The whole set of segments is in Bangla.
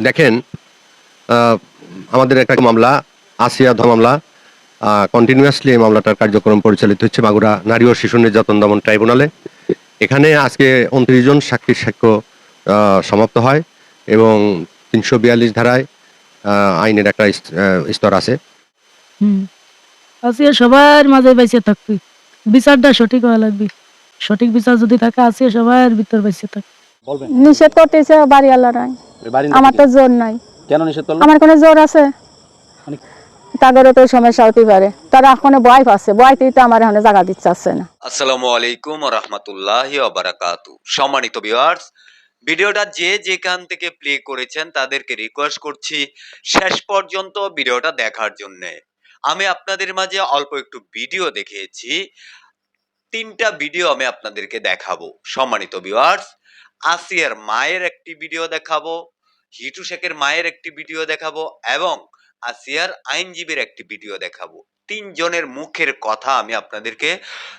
দেখেন আমাদের একটা মামলা আসিয়া ধ মামলা কন্টিনিউয়াসলি এই মামলাটার কার্যক্রম পরিচালিত হচ্ছে মাগুরা নারী ও শিশু নির্যাতন দমন ট্রাইব্যুনালে। এখানে আজকে উনত্রিশ জন সাক্ষীর সাক্ষ্য সমাপ্ত হয় এবং তিনশো বিয়াল্লিশ ধারায় আইনের একটা স্তর আছে। হুম। আসিয়া সবার মাঝে বাইসে থাকবি। বিচারটা সঠিক হওয়া লাগবে। সঠিক বিচার যদি থাকে আসিয়া সবার ভিতর বাইসে থাকবে নিষেধ করতেছে বাড়ির আমার তো জোর নাই। কেন নিষেধ করল? আমার কোনো জোর আছে? মানে তো সমস্যা হতে পারে। তারা এখনও বয় পাচ্ছে বয়তেই তো আমার এখনও জায়গা দিচ্ছে আসছে না। আসসালামু আলাইকুম রহমতুল্লাহি বারাকাতু সম্মানিত ভিউয়ার্স ভিডিওটা যে যেখান থেকে প্লে করেছেন তাদেরকে রিকোয়েস্ট করছি শেষ পর্যন্ত ভিডিওটা দেখার জন্য। আমি আপনাদের মাঝে অল্প একটু ভিডিও দেখিয়েছি। তিনটা ভিডিও আমি আপনাদেরকে দেখাবো। সম্মানিত ভিউয়ার্স আসিয়ার মায়ের একটি ভিডিও দেখাবো, হিটু শেখের মায়ের একটি ভিডিও দেখাবো এবং আসিয়ার আইনজীবীর একটি ভিডিও দেখাবো। তিনজনের মুখের কথা আমি আপনাদেরকে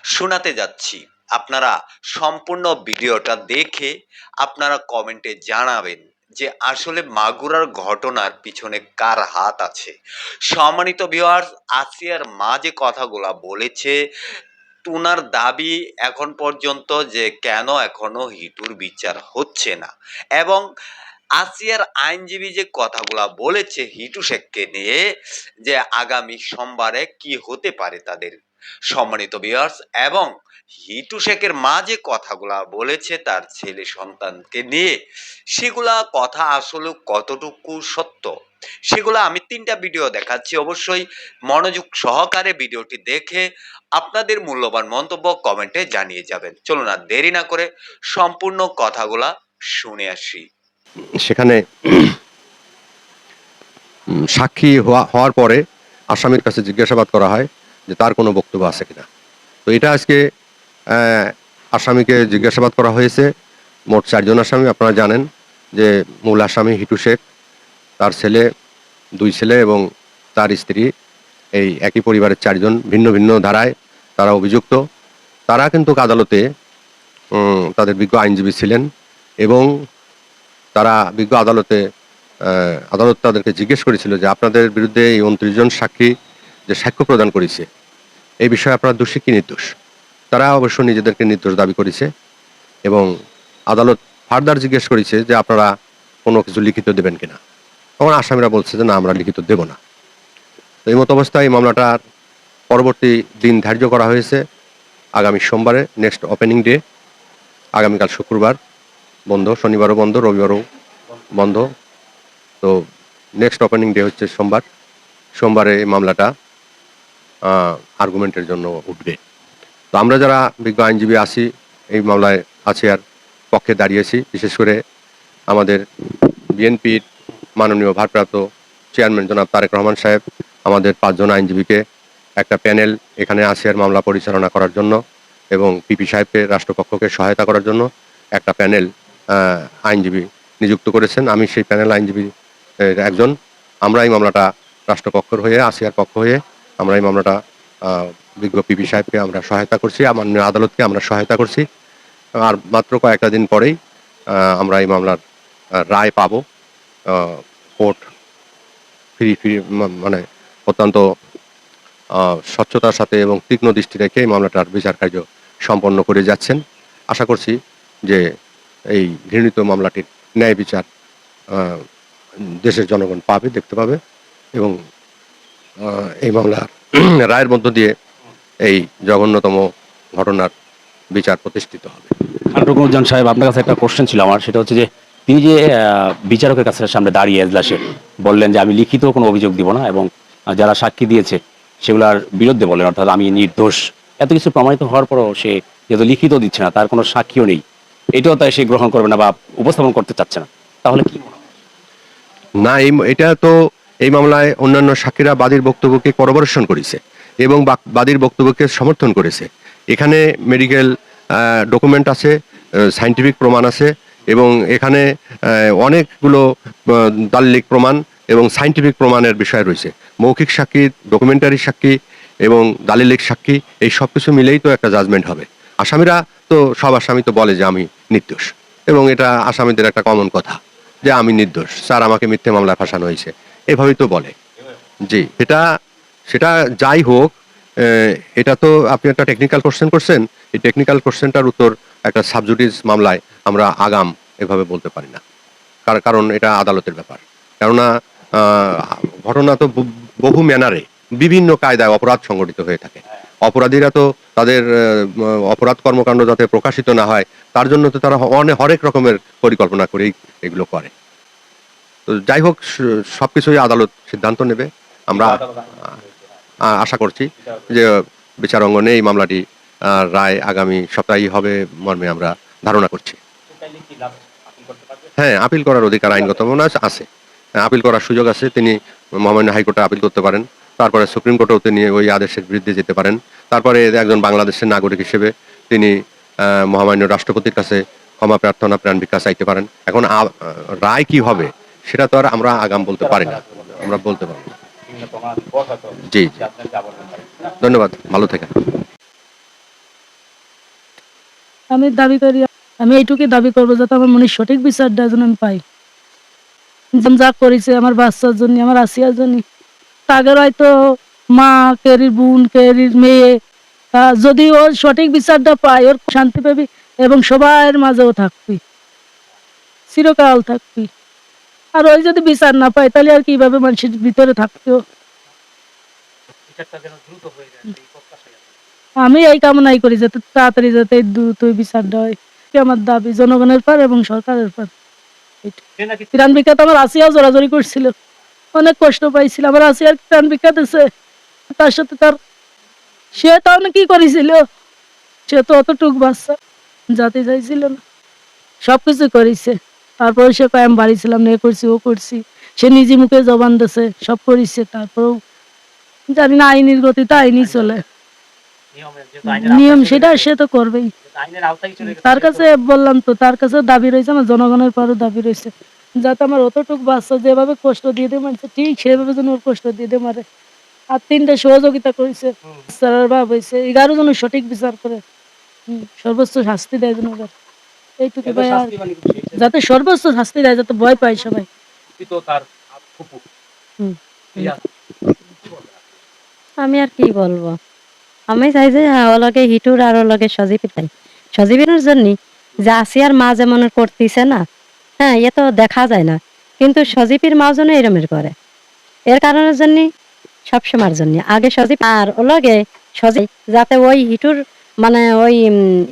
শোনাতে যাচ্ছি। আপনারা সম্পূর্ণ ভিডিওটা দেখে আপনারা কমেন্টে জানাবেন যে আসলে মাগুরার ঘটনার পিছনে কার হাত আছে। সম্মানিত ভিউয়ার্স আসিয়ার মা যে কথাগুলা বলেছে তুনার দাবি এখন পর্যন্ত যে কেন এখনও হিটুর বিচার হচ্ছে না। এবং আসিয়ার আইনজীবী যে কথাগুলা বলেছে হিটু শেখকে নিয়ে যে আগামী সোমবারে কি হতে পারে তাদের সম্মানিত বিয়ার্স এবং হিটু শেখের মা যে কথাগুলা বলেছে তার ছেলে সন্তানকে নিয়ে, সেগুলা কথা আসলে কতটুকু সত্য? সেগুলো আমি তিনটা ভিডিও দেখাচ্ছি। অবশ্যই মনোযোগ সহকারে ভিডিওটি দেখে আপনাদের মূল্যবান মন্তব্য কমেন্টে জানিয়ে যাবেন। চলুন আর দেরি না করে সম্পূর্ণ কথাগুলা শুনে আসি। সেখানে সাক্ষী হওয়া হওয়ার পরে আসামির কাছে জিজ্ঞাসাবাদ করা হয় যে তার কোনো বক্তব্য আছে কিনা। তো এটা আজকে আসামিকে জিজ্ঞাসাবাদ করা হয়েছে। মোট চারজন আসামি, আপনারা জানেন যে মূল আসামি হিটু শেখ তার ছেলে, দুই ছেলে এবং তার স্ত্রী, এই একই পরিবারের চারজন ভিন্ন ভিন্ন ধারায় তারা অভিযুক্ত। তারা কিন্তু আদালতে তাদের বিজ্ঞ আইনজীবী ছিলেন এবং তারা বিজ্ঞ আদালতে আদালত তাদেরকে জিজ্ঞেস করেছিল যে আপনাদের বিরুদ্ধে এই উনত্রিশ জন সাক্ষী যে সাক্ষ্য প্রদান করেছে, এই বিষয়ে আপনারা দোষী কি নির্দোষ? তারা অবশ্য নিজেদেরকে নির্দোষ দাবি করেছে এবং আদালত ফার্দার জিজ্ঞেস করেছে যে আপনারা কোনো কিছু লিখিত দেবেন কিনা। তখন আসামিরা বলছে যে, না, আমরা লিখিত দেব না। তো এই মতো অবস্থায় এই মামলাটার পরবর্তী দিন ধার্য করা হয়েছে আগামী সোমবারে, নেক্সট ওপেনিং ডে আগামীকাল শুক্রবার বন্ধ, শনিবারও বন্ধ, রবিবারও বন্ধ। তো নেক্সট ওপেনিং ডে হচ্ছে সোমবার। সোমবারে এই মামলাটা আর্গুমেন্টের জন্য উঠবে। তো আমরা যারা বিজ্ঞ আইনজীবী আছি, এই মামলায় আছি আর পক্ষে দাঁড়িয়েছি বিশেষ করে আমাদের বিএনপির মাননীয় ভারপ্রাপ্ত চেয়ারম্যান জনাব তারেক রহমান সাহেব, আমাদের পাঁচজন আইনজীবীকে একটা প্যানেল এখানে আসিয়ার মামলা পরিচালনা করার জন্য এবং পিপি সাহেবকে, রাষ্ট্রপক্ষকে সহায়তা করার জন্য একটা প্যানেল আইনজীবী নিযুক্ত করেছেন। আমি সেই প্যানেল আইনজীবী একজন। আমরা এই মামলাটা রাষ্ট্রপক্ষের হয়ে, আসিয়ার পক্ষ হয়ে, আমরা এই মামলাটা বিজ্ঞ পিপি সাহেবকে আমরা সহায়তা করছি আমার আদালতকে আমরা সহায়তা করছি। আর মাত্র কয়েকটা দিন পরেই আমরা এই মামলার রায় পাবো। কোর্ট ফ্রি ফ্রি মানে অত্যন্ত স্বচ্ছতার সাথে এবং তীক্ষ্ণ দৃষ্টি রেখে এই মামলাটার বিচার কার্য সম্পন্ন করে যাচ্ছেন। আশা করছি যে এই ঘৃণিত মামলাটির ন্যায় বিচার দেশের জনগণ পাবে, দেখতে পাবে এবং এই মামলার রায়ের মধ্য দিয়ে এই জঘন্যতম ঘটনার বিচার প্রতিষ্ঠিত হবে। সাহেব, আপনার কাছে একটা কোশ্চেন ছিল আমার, সেটা হচ্ছে যে তিনি যে বিচারকের কাছে সামনে দাঁড়িয়ে এজলাসে বললেন যে, আমি লিখিত কোনো অভিযোগ দিব না এবং যারা সাক্ষী দিয়েছে সেগুলোর বিরুদ্ধে বলেন অর্থাৎ আমি নির্দোষ। এত কিছু প্রমাণিত হওয়ার পরও সে যেহেতু লিখিত দিচ্ছে না, তার কোনো সাক্ষীও নেই। এটাও তাই সে গ্রহণ করবে না বা উপস্থাপন করতে চাচ্ছে না। তাহলে কি না, এই, এটা তো এই মামলায় অন্যান্য সাক্ষীরা বাদীর বক্তব্যকে করবরেশন করেছে এবং বাদীর বক্তব্যকে সমর্থন করেছে। এখানে মেডিকেল ডকুমেন্ট আছে সাইন্টিফিক প্রমাণ আছে এবং এখানে অনেকগুলো দালিলিক প্রমাণ এবং সাইন্টিফিক প্রমাণের বিষয় রয়েছে। মৌখিক সাক্ষী ডকুমেন্টারি সাক্ষী এবং দালিলিক সাক্ষী, এই সব কিছু মিলেই তো একটা জাজমেন্ট হবে। আসামিরা তো, সব আসামি তো বলে যে আমি নির্দোষ। এবং এটা আসামিদের একটা কমন কথা, যে আমি নির্দোষ, স্যার আমাকে মিথ্যে মামলায় ফাঁসানো হয়েছে। এভাবেই তো বলে। জি এটা সেটা যাই হোক এটা তো আপনি একটা টেকনিক্যাল কোশ্চেন করছেন। এই টেকনিক্যাল কোশ্চেনটার উত্তর একটা সাবজুডিস মামলায় আমরা আগাম এভাবে বলতে পারি না। কার- কারণ এটা আদালতের ব্যাপার। কেননা ঘটনা তো বহু- ম্যানারে বিভিন্ন কায়দায় অপরাধ সংগঠিত হয়ে থাকে। অপরাধীরা তো তাদের অপরাধ কর্মকাণ্ড যাতে প্রকাশিত না হয়, তার জন্য তো তারা অনেক হরেক রকমের পরিকল্পনা করেই এগুলো করে। তো যাই হোক, স- সবকিছুই আদালত সিদ্ধান্ত নেবে। আমরা আশা করছি যে বিচার অঙ্গনে এই মামলাটি রায় আগামী সপ্তাহেই হবে মর্মে আমরা ধারণা করছি। হ্যাঁ আপিল করার অধিকার আইনগত মনে আছে আপিল করার সুযোগ আছে, তিনি মহামান্য হাইকোর্টে আপিল করতে পারেন। তারপরে সুপ্রিম কোর্টেও তিনি ওই আদেশের বিরুদ্ধে যেতে পারেন। তারপরে একজন বাংলাদেশের নাগরিক হিসেবে তিনি মহামান্য রাষ্ট্রপতির কাছে ক্ষমা প্রার্থনা, প্রাণ বিকাশ চাইতে পারেন। এখন রায় কি হবে, সেটা তো আর আমরা আগাম বলতে পারি না। আমরা বলতে পারি জি জি। ধন্যবাদ, ভালো থাকেন। আমি দাবি করি, আমি এইটুকুই দাবি করব যাতে আমার মনে সঠিক বিচারটা যেন আমি পাই। যা করেছে আমার বাচ্চার জন্য, আমার আসিয়ার জন্য। তাদের হয়তো মা, কেরির বোন, কেরির মেয়ে যদি ওর সঠিক বিচারটা পায়, ওর শান্তি পাবি এবং সবার মাঝেও থাকবি। চিরকাল থাকবি। আর ওই যদি বিচার না পায়, তাহলে আর কীভাবে মানুষের ভিতরে থাকতো আমি এই কামনাই করি যাতে তাড়াতাড়ি যাতে দ্রুত এই বিচারটা হয়। আমার দাবি জনগণের পার এবং সরকারের পার। ত্রাণ ভিক্ষা তো আমার আসিয়াও জোরাজোরি করছিল। অনেক কষ্ট পাইছিল। আমার আসিয়ার ত্রাণ ভিক্ষা দিছে তার সাথে তার সে তাহলে কি করেছিল? সে তো অতটুক বাচ্চা যাতে চাইছিল না। সবকিছু করেছে। তারপরে সে কয় আমি বাড়ি ছিলাম না এ করছি ও করছি। সে নিজে মুখে জবান দিছে সব করেছে। তারপরেও জানি না আইনের গতিতে আইনই চলে। নিয়ম সেটা সে তো করবেই। তার কাছে বললাম তো তার কাছে দাবি রয়েছে আমার জনগণের পরও দাবি রয়েছে। যাতে আমার অতটুকু বাচ্চা যেভাবে কষ্ট দিয়ে দেয় মানুষ ঠিক সেভাবে যেন ওর কষ্ট দিয়ে দেয় মারে। আর তিনটে সহযোগিতা করেছে স্যারের বাপ হয়েছে এগারো জন সঠিক বিচার করে হুম, সর্বোচ্চ শাস্তি দেয় যেন ওদের এইটুকু ভাই আর যাতে সর্বোচ্চ শাস্তি দেয় যাতে ভয় পায় সবাই। হুম। আমি আর কি বলব? আমি চাই যে হ্যাঁ, হিটুর আর ও লগে সজীবী তাই সজীবিনের জন্য যে আসিয়ার মা যেমন করতেছে না হ্যাঁ এ তো দেখা যায় না। কিন্তু সজীবীর মা যেন এরমের করে। এর কারণের জন্য সবসময়ের জন্য আগে সজীব আর ও সজীব যাতে ওই হিটুর মানে ওই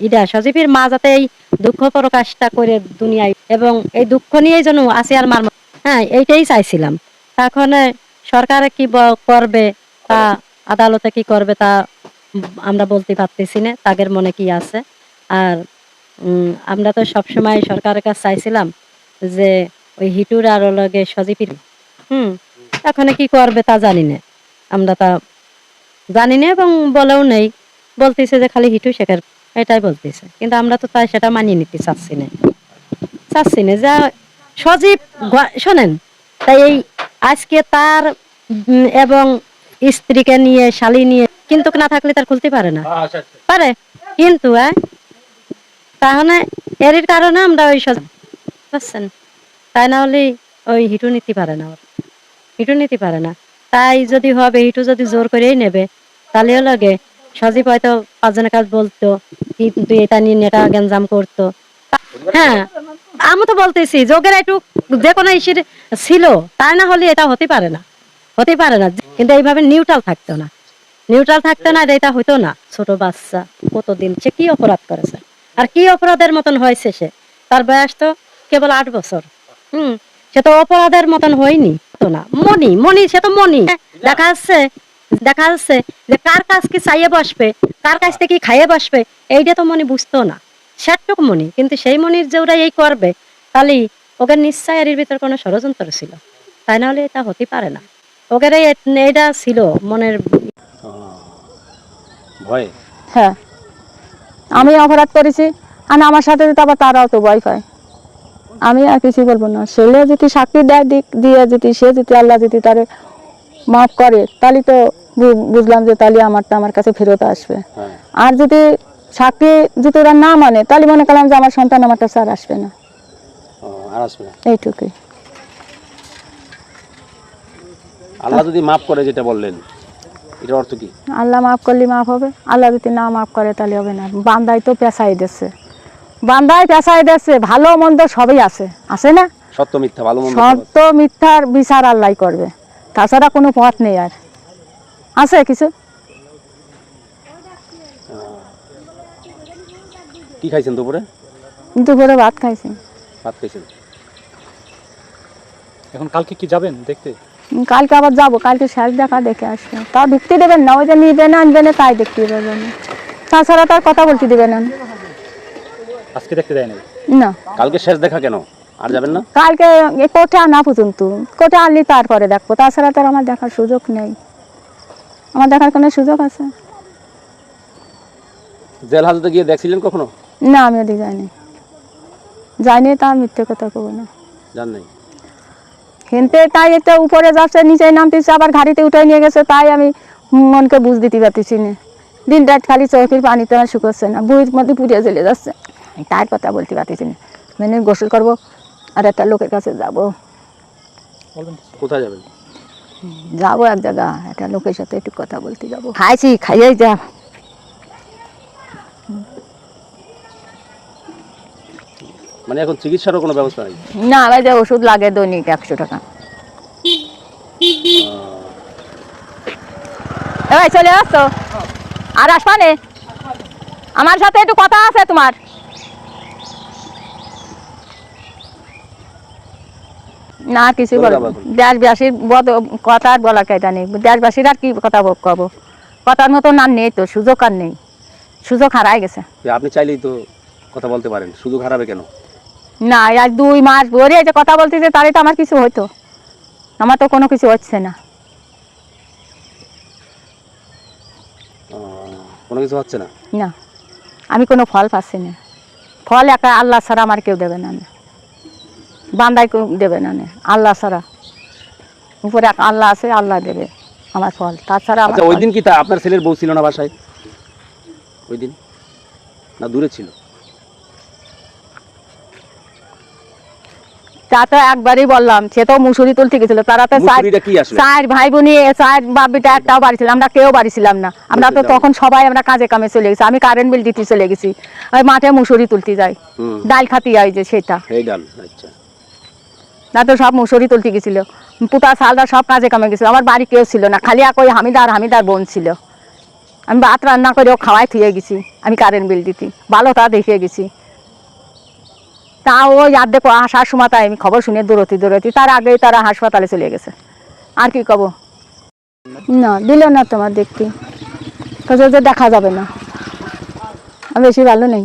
ইডা সজীবীর মা যাতে এই দুঃখ প্রকাশটা করে দুনিয়ায় এবং এই দুঃখ নিয়েই যেন আসিয়ার মার হ্যাঁ এইটাই চাইছিলাম। এখন সরকারে কি করবে তা আদালতে কি করবে তা আমরা বলতে পারতেছি না তাদের মনে কি আছে? আর আমরা তো সবসময় সরকারের কাছে চাইছিলাম যে ওই হিটুর আর লগে সজীবীর, হুম, এখন কি করবে তা জানি না। আমরা তা জানি না এবং বলেও নেই। বলতেছে যে খালি হিটু শেখার এটাই বলতেছে। কিন্তু আমরা তো তাই সেটা মানিয়ে নিতে চাচ্ছি না। চাচ্ছি না, যা সজীব শোনেন, তাই এই আজকে তার এবং স্ত্রীকে নিয়ে, শালি নিয়ে কিন্তু না থাকলে তার খুলতে পারে না। পারে? কিন্তু তাহলে এর কারণে আমরা ওই সজ- বুঝছেন? তাই না হলে ওই হিটু নিতে পারে না ওর। হিটু নিতে পারে না। তাই যদি হবে হিটু যদি জোর করেই নেবে তাহলে লাগে সজীব হয়তো পাঁচজনের কাজ বলতো কিন্তু এটা নিয়ে নেটা গ্যাঞ্জাম করতো। হ্যাঁ আমি তো বলতেছি যোগের একটু যে কোনো ইসির ছিল তাই না হলে এটা হতে পারে না। হতে পারে না। কিন্তু এইভাবে নিউট্রাল থাকতো না। নিউট্রাল থাকতো না, এটা হইতো না। ছোট বাচ্চা, কতদিন সে কি অপরাধ করেছে? আর কি অপরাধের মতন হয়েছে সে? তার বয়স তো কেবল আট বছর। হুম, সে তো অপরাধের মতন হয়নি। না, মনি মনি, সে তো মনি। দেখা যাচ্ছে দেখা যাচ্ছে যে কার কি চাইয়ে বসবে, কার কাছ থেকে খাইয়ে বসবে, এইটা তো মনি বুঝতো না। সেটুক মনি, কিন্তু সেই মনির যে ওরা এই করবে, তাহলে ওকে নিশ্চয় এর ভিতর কোনো ষড়যন্ত্র ছিল। তাই না হলে এটা হতে পারে না। ওদের এই এটা ছিল মনের ভয়? হ্যাঁ। আমি অপরাধ করেছি আর আমার সাথে তো আবার তারাও তো ভয় পায়। আমি আর কিছু বলব না। ছেলে যদি সাক্ষী দেয় দিক দিয়ে যদি সে যদি আল্লাহ যদি তারে মাফ করে তাহলে তো বুঝলাম যে তাহলে আমারটা আমার কাছে ফেরত আসবে। আর যদি সাক্ষী যদি ওরা না মানে তাহলে মনে করলাম যে আমার সন্তান আমার কাছে আসবে না। আর আসবে না। এইটুকুই। আল্লাহ যদি মাফ করে যেটা বললেন। এটার অর্থ কি? আল্লাহ মাফ করলে মাফ হবে। আল্লাহ যদি না মাফ করে তাহলে হবে না। বান্দাই তো পেশাই দিচ্ছে বান্দাই পেশাই দিচ্ছে ভালো মন্দ সবই আছে। আছে না? সত্য মিথ্যা ভালো মন্দ সত্য মিথ্যার বিচার আল্লাহ করবে। তাছাড়া কোনো পথ নেই আর। আছে কিছু? কি খাইছেন দুপুরে? দুপুরে ভাত খাইছি। ভাত খাইছেন। এখন কালকে কি যাবেন দেখতে? কালকে আবার যাব কালকে শেষ দেখা দেখে আসব। তাও ঢুকতে দেবেন না ওই যে নিবে না আনবে না তাই দেখতে দেবেন না। তাছাড়া তার কথা বলতে দেবে না। আজকে দেখতে দেয় না। কালকে শেষ দেখা কেন? আর যাবেন না? কালকে আনা পর্যন্ত। আনলি তারপরে দেখব। তাছাড়া তার আমার দেখার সুযোগ নেই। আমার দেখার কোনো সুযোগ আছে? জেল হাজতে গিয়ে দেখছিলেন কখনো? না আমি ওদিকে যাইনি। যাইনি তা মিথ্যে কথা কবো না। জান নাই? হেনতে তাই একটা উপরে যাচ্ছে নিচে নামতেছে আবার গাড়িতে উঠে নিয়ে গেছে তাই আমি মনকে বুঝ দিতে পারতেছি না। দিন রাত খালি চোখের পানিতে আমার শুকোচ্ছে না বুড়ির মধ্যে পুড়িয়ে জ্বলে যাচ্ছে। তার কথা বলতে পারতেছি না। মানে গোসল করব আর একটা লোকের কাছে যাব। কোথায় যাবেন? যাব এক জায়গা একটা লোকের সাথে একটু কথা বলতে যাব। খাইছি খাইয়েই যা। মানে এখন চিকিৎসারও কোনো ব্যবস্থা নেই? না আমার যে ওষুধ লাগে দৈনিক একশো টাকা। এবার চলে আসছো আর আসবা নে? আমার সাথে একটু কথা আছে তোমার। না কিছু বলব দেশবাসীর কথা আর বলার কায়দা নেই। দেশবাসীর আর কি কথা কব? কথার মতো আর নেই তো সুযোগ আর নেই। সুযোগ হারাই গেছে। আপনি চাইলেই তো কথা বলতে পারেন। সুযোগ হারাবে কেন? না আজ দুই মাস ভরে যে কথা বলতেছে তাহলে তো আমার কিছু হইতো। আমার তো কোনো কিছু হচ্ছে না। কোনো কিছু হচ্ছে না? না আমি কোনো ফল পাচ্ছি না। ফল একা আল্লাহ ছাড়া আমার কেউ দেবে না বান্দাই কেউ দেবে না আল্লাহ ছাড়া। উপরে এক আল্লাহ আছে আল্লাহ দেবে আমার ফল। তাছাড়া আচ্ছা ওই দিন কি তা আপনার ছেলের বউ ছিল না বাসায়? ওই দিন? না দূরে ছিল? একবারই বললাম সে তো মুসুরি তুলতে গেছিল চার ভাই বোনি চার বাবিটা একটাও বাড়ি ছিল আমরা কেউ বাড়ি ছিলাম না। আমরা তো তখন সবাই আমরা কাজে কামে চলে গেছি আমি কারেন্ট বিল দিতে চলে গেছি। ওই মাঠে মুসুরি তুলতে যাই। ডাল খাতি হয় যে সেটা। আচ্ছা। না তো সব মুসুরি তুলতে গেছিল। পুতা সালদা সব কাজে কামে গেছিল আমার বাড়ি কেউ ছিল না খালি এক ওই হামিদার হামিদার বোন ছিল। আমি ভাত রান্না করে ও খাওয়াই থুয়ে গেছি আমি কারেন্ট বিল দিতে। ভালো তা দেখিয়ে গেছি। তা ওই আর দেখো আসার সময় তাই আমি খবর শুনে দৌড়তি দৌড়তি তার আগেই তারা হাসপাতালে চলে গেছে। আর কি কব? না দিল না তোমার দেখতে। যে দেখা যাবে না। আমি বেশি ভালো নেই।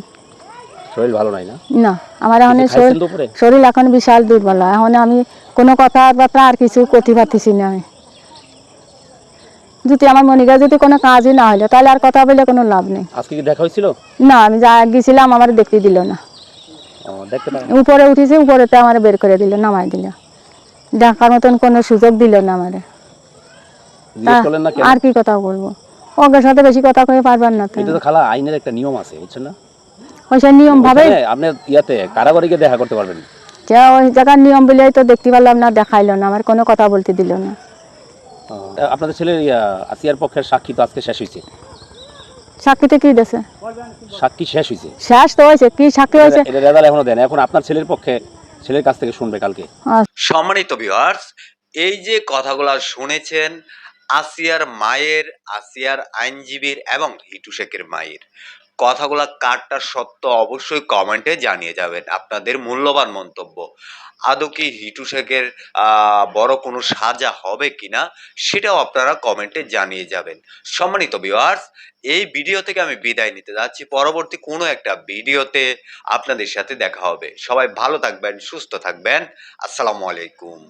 শরীর ভালো নাই না? না আমার এখন শরীর শরীর এখন বিশাল দুর্বল। এখন আমি কোনো কথাবার্তা আর কিছু করতে পারতেছি না আমি। যদি আমার মনিকা যদি কোনো কাজই না হলো তাহলে আর কথা বলে কোনো লাভ নেই। আজকে কি দেখা হয়েছিল? না আমি যা গেছিলাম আমার দেখতে দিল না। উপরে উঠেছি উপরেতে আমার বের করে দিল নামাই দিল। দেখার মতন কোনো সুযোগ দিল না আমার। আর কি কথা বলব? ওদের সাথে বেশি কথা কয়ে পারবার না এটা তো খালা আইনের একটা নিয়ম আছে বুঝছেন না? ওই সে নিয়ম ভাবে আপনি ইয়াতে কারাগারে গিয়ে দেখা করতে পারবেন। যে ওই জায়গার নিয়ম বলেই তো দেখতে পারলাম না দেখাইলো না আমার কোনো কথা বলতে দিল না। আপনাদের ছেলের আসিয়ার পক্ষের সাক্ষী তো আজকে শেষ হয়েছে। সাক্ষীতে কি দেশে সাক্ষী শেষ হয়েছে শেষ তো হয়েছে কি সাক্ষী হয়েছে এটা রেজাল্ট এখনও দেন এখন আপনার ছেলের পক্ষে ছেলের কাছ থেকে শুনবে কালকে। সম্মানিত ভিউয়ার্স এই যে কথাগুলো শুনেছেন আসিয়ার মায়ের আসিয়ার আইনজীবীর এবং হিটু শেখের মায়ের। কথাগুলা কারটা সত্য অবশ্যই কমেন্টে জানিয়ে যাবেন। আপনাদের মূল্যবান মন্তব্য। আদৌ কি হিটু শেখের বড় কোনো সাজা হবে কিনা, সেটাও আপনারা কমেন্টে জানিয়ে যাবেন। সম্মানিত ভিউয়ার্স এই ভিডিও থেকে আমি বিদায় নিতে যাচ্ছি। পরবর্তী কোনো একটা ভিডিওতে আপনাদের সাথে দেখা হবে। সবাই ভালো থাকবেন, সুস্থ থাকবেন। আসসালামু আলাইকুম।